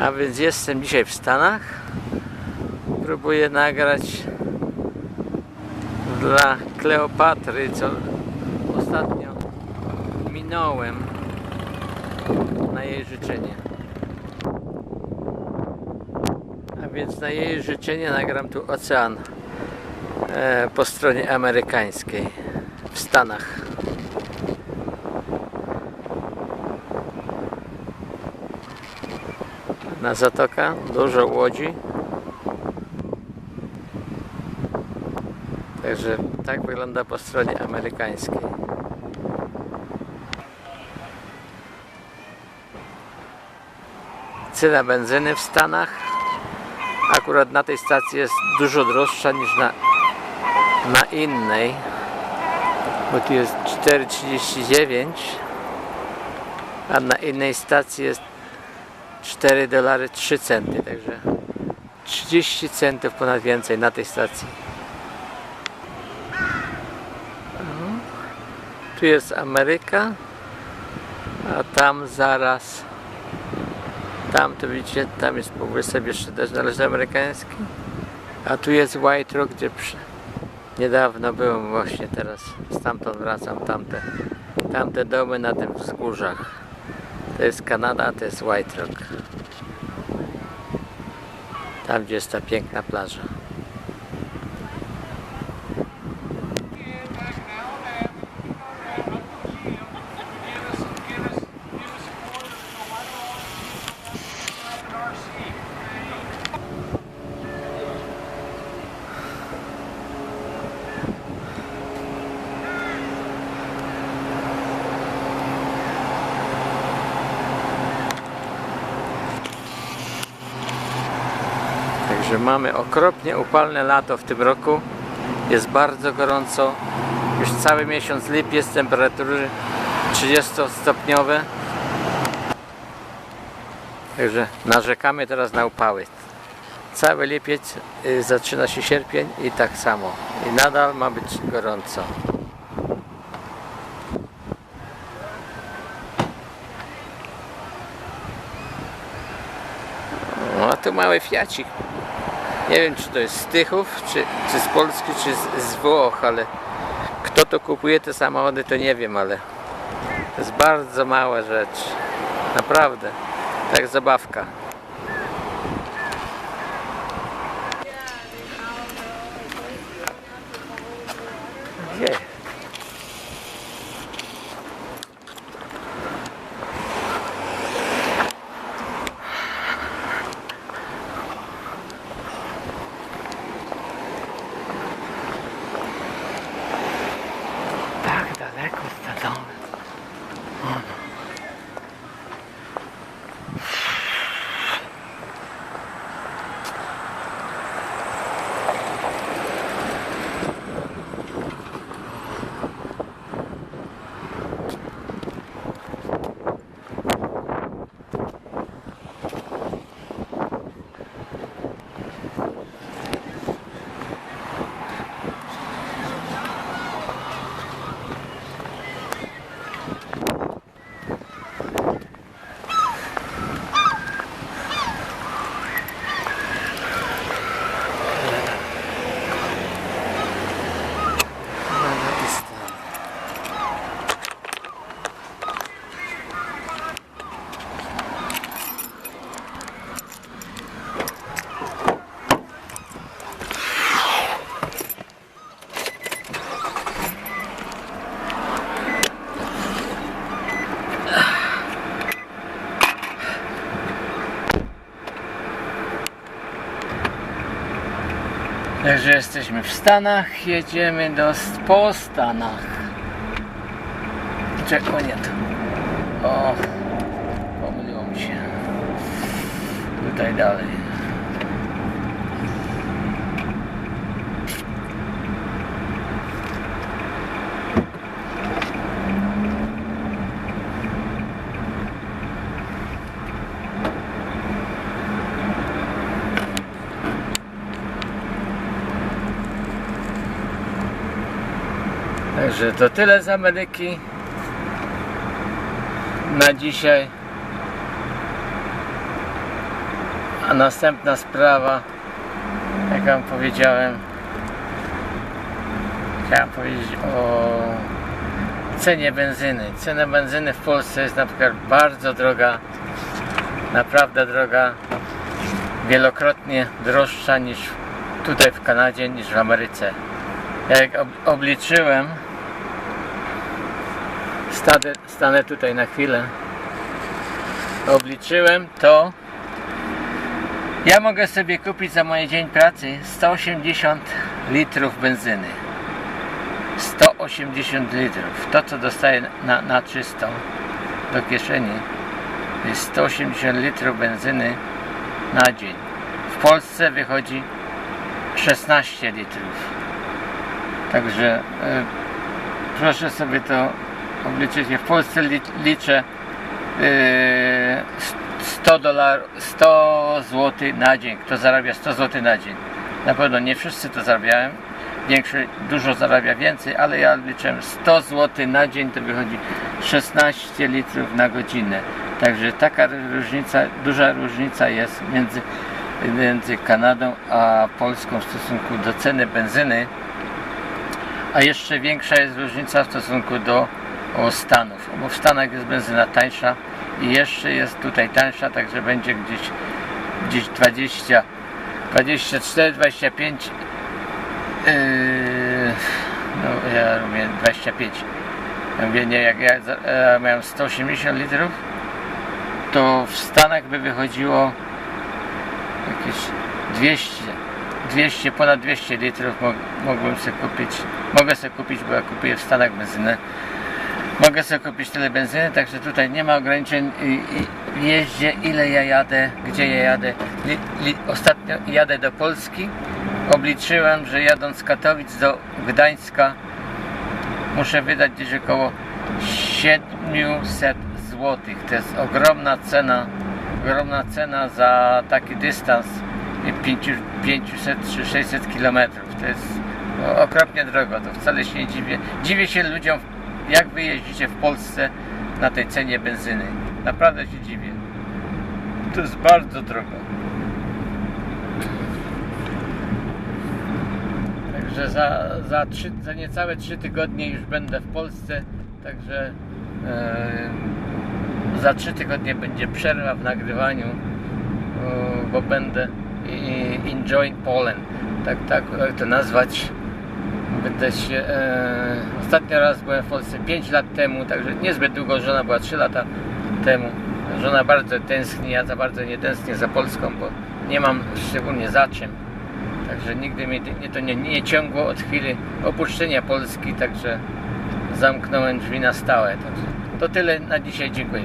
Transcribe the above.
A więc jestem dzisiaj w Stanach. Próbuję nagrać dla Kleopatry, co ostatnio minąłem na jej życzenie. A więc na jej życzenie nagram tu ocean e, po stronie amerykańskiej w Stanach. Na zatoka, dużo łodzi. Także tak wygląda po stronie amerykańskiej. Cena benzyny w Stanach akurat na tej stacji jest dużo droższa niż na, na innej, bo tu jest 4,39 a na innej stacji jest 4 dolary 3 centy, także 30 centów ponad więcej na tej stacji. Tu jest Ameryka, a tam zaraz tam to widzicie, tam jest półwysep jeszcze też należy amerykański, a tu jest White Rock, gdzie przy... niedawno byłem właśnie teraz, stamtąd wracam, tamte, tamte domy na tych wzgórzach. To jest Kanada, to jest White Rock. Tam, gdzie jest ta piękna plaża. Także mamy okropnie upalne lato w tym roku. Jest bardzo gorąco. Już cały miesiąc lipiec temperatury 30 stopniowe. Także narzekamy teraz na upały. Cały lipiec y, zaczyna się sierpień i tak samo. I nadal ma być gorąco. No a tu mały fiacik. Nie wiem czy to jest z Tychów, czy, czy z Polski, czy z, z Włoch, ale kto to kupuje te samochody to nie wiem, ale to jest bardzo mała rzecz. Naprawdę. Tak zabawka. Gdzie? Tak daleko stadony. Pakistan. Także jesteśmy w Stanach, jedziemy do po Stanach. Czekaj, nie to. O, pomyliło mi się. Tutaj dalej. Także to tyle z Ameryki na dzisiaj. A następna sprawa, jak wam powiedziałem, chciałem powiedzieć o cenie benzyny. Cena benzyny w Polsce jest na przykład bardzo droga, naprawdę droga, wielokrotnie droższa niż tutaj w Kanadzie, niż w Ameryce. Jak ob obliczyłem, stanę tutaj na chwilę, obliczyłem to, ja mogę sobie kupić za mój dzień pracy 180 litrów benzyny. 180 litrów. To co dostaję na, na czysto do kieszeni jest 180 litrów benzyny na dzień. W Polsce wychodzi 16 litrów. Także y, proszę sobie to obliczyć. W Polsce li, liczę y, 100 dolarów, 100 zł na dzień. Kto zarabia 100 zł na dzień? Na pewno nie wszyscy to zarabiają. Większość dużo zarabia więcej, ale ja liczę 100 zł na dzień to wychodzi 16 litrów na godzinę. Także taka różnica, duża różnica jest między, między Kanadą a Polską w stosunku do ceny benzyny. A jeszcze większa jest różnica w stosunku do Stanów, bo w Stanach jest benzyna tańsza i jeszcze jest tutaj tańsza, także będzie gdzieś, gdzieś 20, 24, 25 yy, no ja robię 25 ja mówię, nie, jak ja miałem 180 litrów to w Stanach by wychodziło jakieś 200 200, ponad 200 litrów mogłem sobie kupić mogę sobie kupić, bo ja kupuję w Stanach benzynę mogę sobie kupić tyle benzyny, także tutaj nie ma ograniczeń i jeździe ile ja jadę, gdzie ja jadę. Li, li, ostatnio jadę do Polski, obliczyłem, że jadąc z Katowic do Gdańska muszę wydać gdzieś około 700 zł. To jest ogromna cena, ogromna cena za taki dystans i 5 500 czy 600 km. To jest okropnie drogo, to wcale się nie dziwię. Dziwię się ludziom, jak wy jeździcie w Polsce na tej cenie benzyny. Naprawdę się dziwię. To jest bardzo drogo. Także za, za, trzy, za niecałe 3 tygodnie już będę w Polsce, także e, za 3 tygodnie będzie przerwa w nagrywaniu, e, bo będę i- enjoying Poland, tak, tak to nazwać. Będę e, ostatni raz byłem w Polsce 5 lat temu, także niezbyt długo, żona była 3 lata temu. Żona bardzo tęskni, ja za bardzo nie tęsknię za Polską, bo nie mam szczególnie za czym. Także nigdy mnie nie, to nie, nie ciągło od chwili opuszczenia Polski, także zamknąłem drzwi na stałe. Także to tyle na dzisiaj, dziękuję.